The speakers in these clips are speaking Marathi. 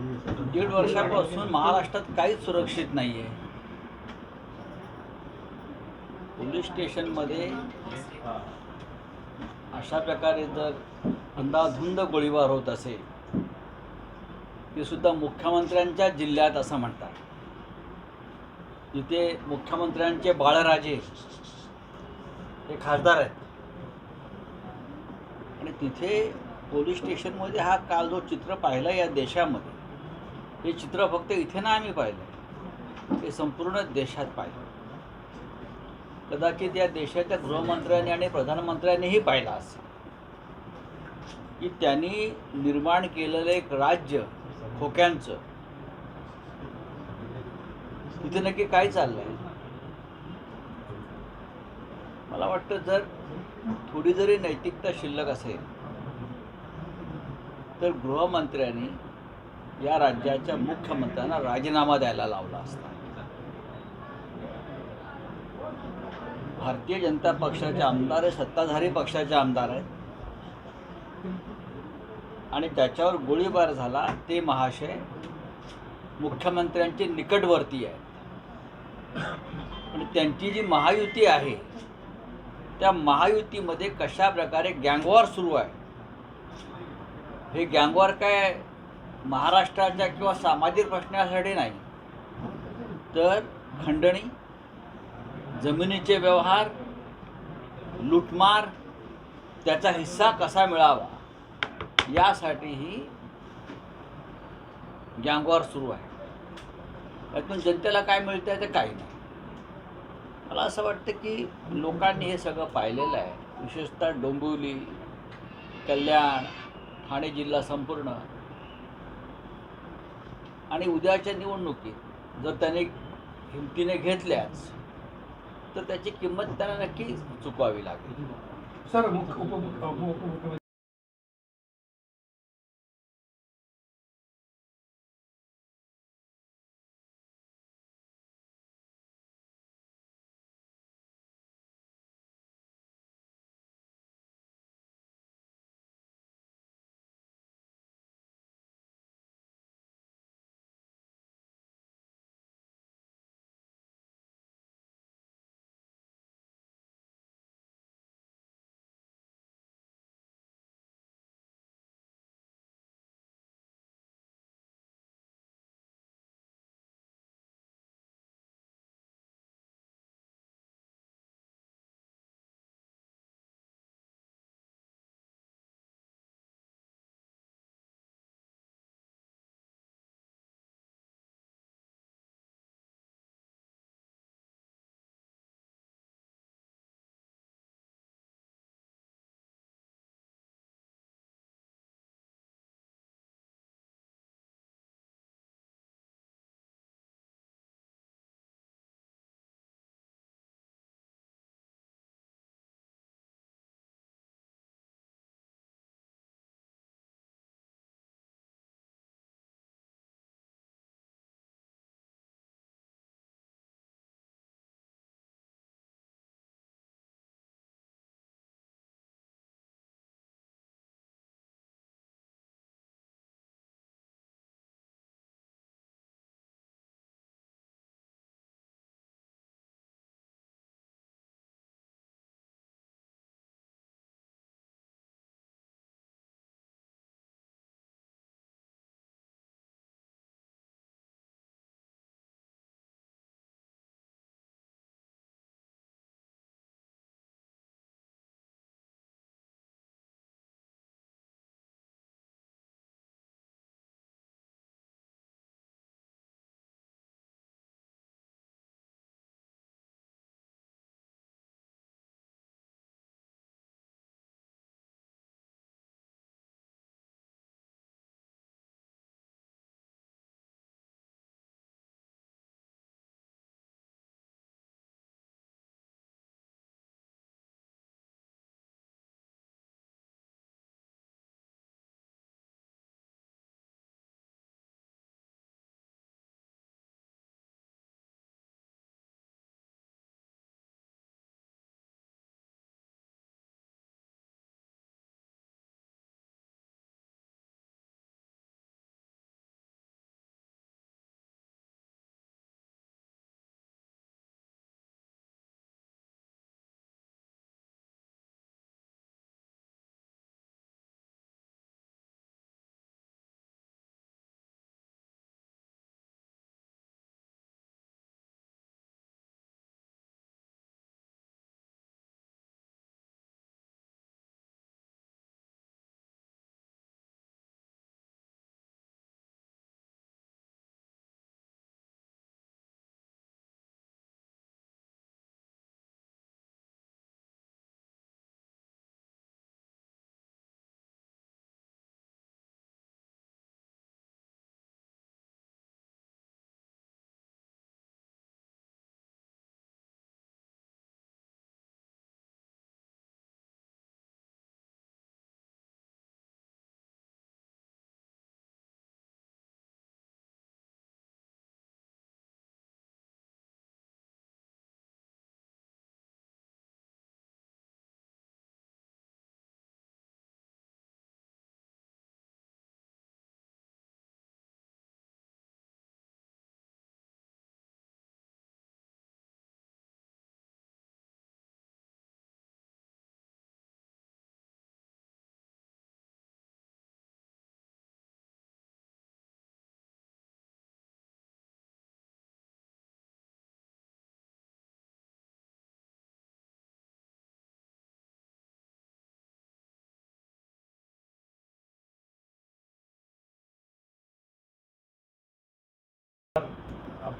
दीड वर्षापासून महाराष्ट्रात काहीच सुरक्षित नाही आहे पोलीस स्टेशनमध्ये अशा प्रकारे जर अंदाधुंद गोळीबार होत असेल ते सुद्धा मुख्यमंत्र्यांच्या जिल्ह्यात असं म्हणतात. तिथे मुख्यमंत्र्यांचे बाळराजे हे खासदार आहेत. आणि तिथे पोलीस स्टेशनमध्ये हा काल जो चित्र पाहिला या देशामध्ये हे चित्र फक्त इथे ना आम्ही पाहिलं. हे संपूर्ण देशात पाहिलं. कदाचित या देशाच्या गृहमंत्र्यांनी आणि प्रधानमंत्र्यांनीही पाहिलं असेल. की त्यांनी निर्माण केलेलं एक राज्य खोक्यांचं. तिथे नक्की काय चाललंय? मला वाटतं जर थोडी जरी नैतिकता शिल्लक असेल तर गृहमंत्र्यांनी या राज्याच्या मुख्यमंत्र्यांना राजीनामा द्यायला लावला असता. भारतीय जनता पक्षाचे आमदार आहे सत्ताधारी पक्षाचे आमदार आहेत. आणि त्याच्यावर गोळीबार झाला ते महाशय मुख्यमंत्र्यांचे निकटवर्ती आहेत. आणि त्यांची जी महायुती आहे त्या महायुतीमध्ये कशा प्रकारे गँगवॉर सुरू आहे? हे गँगवॉर काय महाराष्ट्राच्या किंवा सामाजिक प्रश्नासाठी नाही. तर खंडणी जमिनीचे व्यवहार लूटमार त्याचा हिस्सा कसा मिळावा यासाठी ही गँगवॉर सुरू आहे. यातून जनतेला काय मिळतं आहे ते काही नाही. मला असं वाटतं की लोकांनी हे सगळं पाहिलेलं आहे. विशेषतः डोंबिवली कल्याण ठाणे जिल्हा संपूर्ण. आणि उद्याच्या निवडणुकीत जर त्याने हिमतीने घेतल्याच तर त्याची किंमत त्यांना नक्की चुकवावी लागेल. सर मुख्य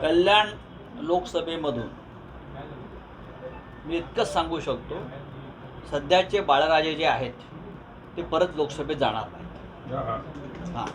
कल्याण लोकसभेमधून. मी इतकंच सांगू शकतो सध्याचे बाळराजे जे आहेत ते परत लोकसभेत जाणार नाहीत. हां.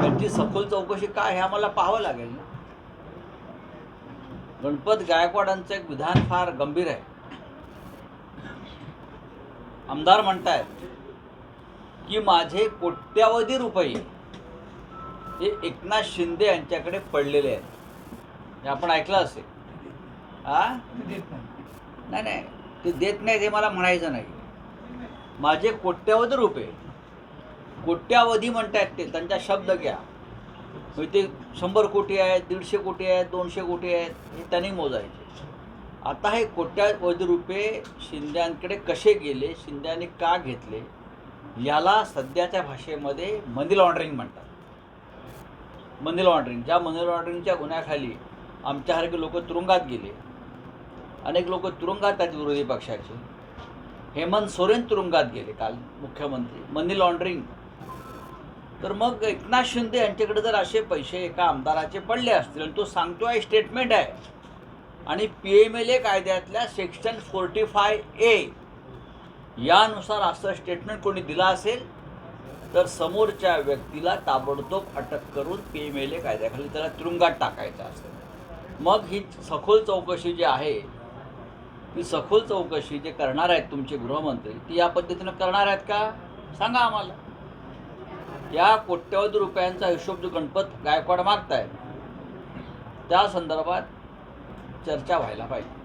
त्यांची सखोल चौकशी काय हे आम्हाला पाहावं लागेल ना. गणपत गायकवाडांचं एक विधान फार गंभीर आहे. आमदार म्हणतायत की माझे कोट्यावधी रुपये हे एकनाथ शिंदे यांच्याकडे पडलेले आहेत. हे आपण ऐकलं असेल. हा नाही नाही नाही ते देत नाही ते मला म्हणायचं नाही. माझे कोट्यावधी रुपये कोट्यावधी म्हणतायत ते त्यांचा शब्द घ्या. म्हणजे ते शंभर कोटी आहेत दीडशे कोटी आहेत दोनशे कोटी आहेत हे त्यांनी मोजायचे. आता हे कोट्यावधी रुपये शिंद्यांकडे कसे गेले शिंद्यांनी का घेतले याला सध्याच्या भाषेमध्ये मनी लॉन्ड्रिंग म्हणतात. मनी लॉन्ड्रिंग ज्या मनी लॉन्ड्रिंगच्या गुन्ह्याखाली आमच्यासारखे लोक तुरुंगात गेले. अनेक लोक तुरुंगात आहेत विरोधी पक्षाचे. हेमंत सोरेन तुरुंगात गेले काल मुख्यमंत्री. मनी लॉन्ड्रिंग तर मग एकनाथ शिंदे यांच्याकडे जर असे पैसे एका आमदाराचे पडले असतील आणि तो सांगतो आहे स्टेटमेंट आहे. आणि पी एम एल ए कायद्यातल्या सेक्शन फोर्टी फाय ए यानुसार असं स्टेटमेंट कोणी दिलं असेल तर समोरच्या व्यक्तीला ताबडतोब अटक करून पी एम एल ए कायद्याखाली त्याला तुरुंगात टाकायचं असेल मग ही सखोल चौकशी जी आहे ती सखोल चौकशी जे करणार आहेत तुमचे गृहमंत्री ती या पद्धतीनं करणार आहेत का? सांगा आम्हाला. या कोट्यवधी रुपयांचा हिशोब जो गणपत गायकवाड मागताय त्या संदर्भात चर्चा व्हायला पाहिजे.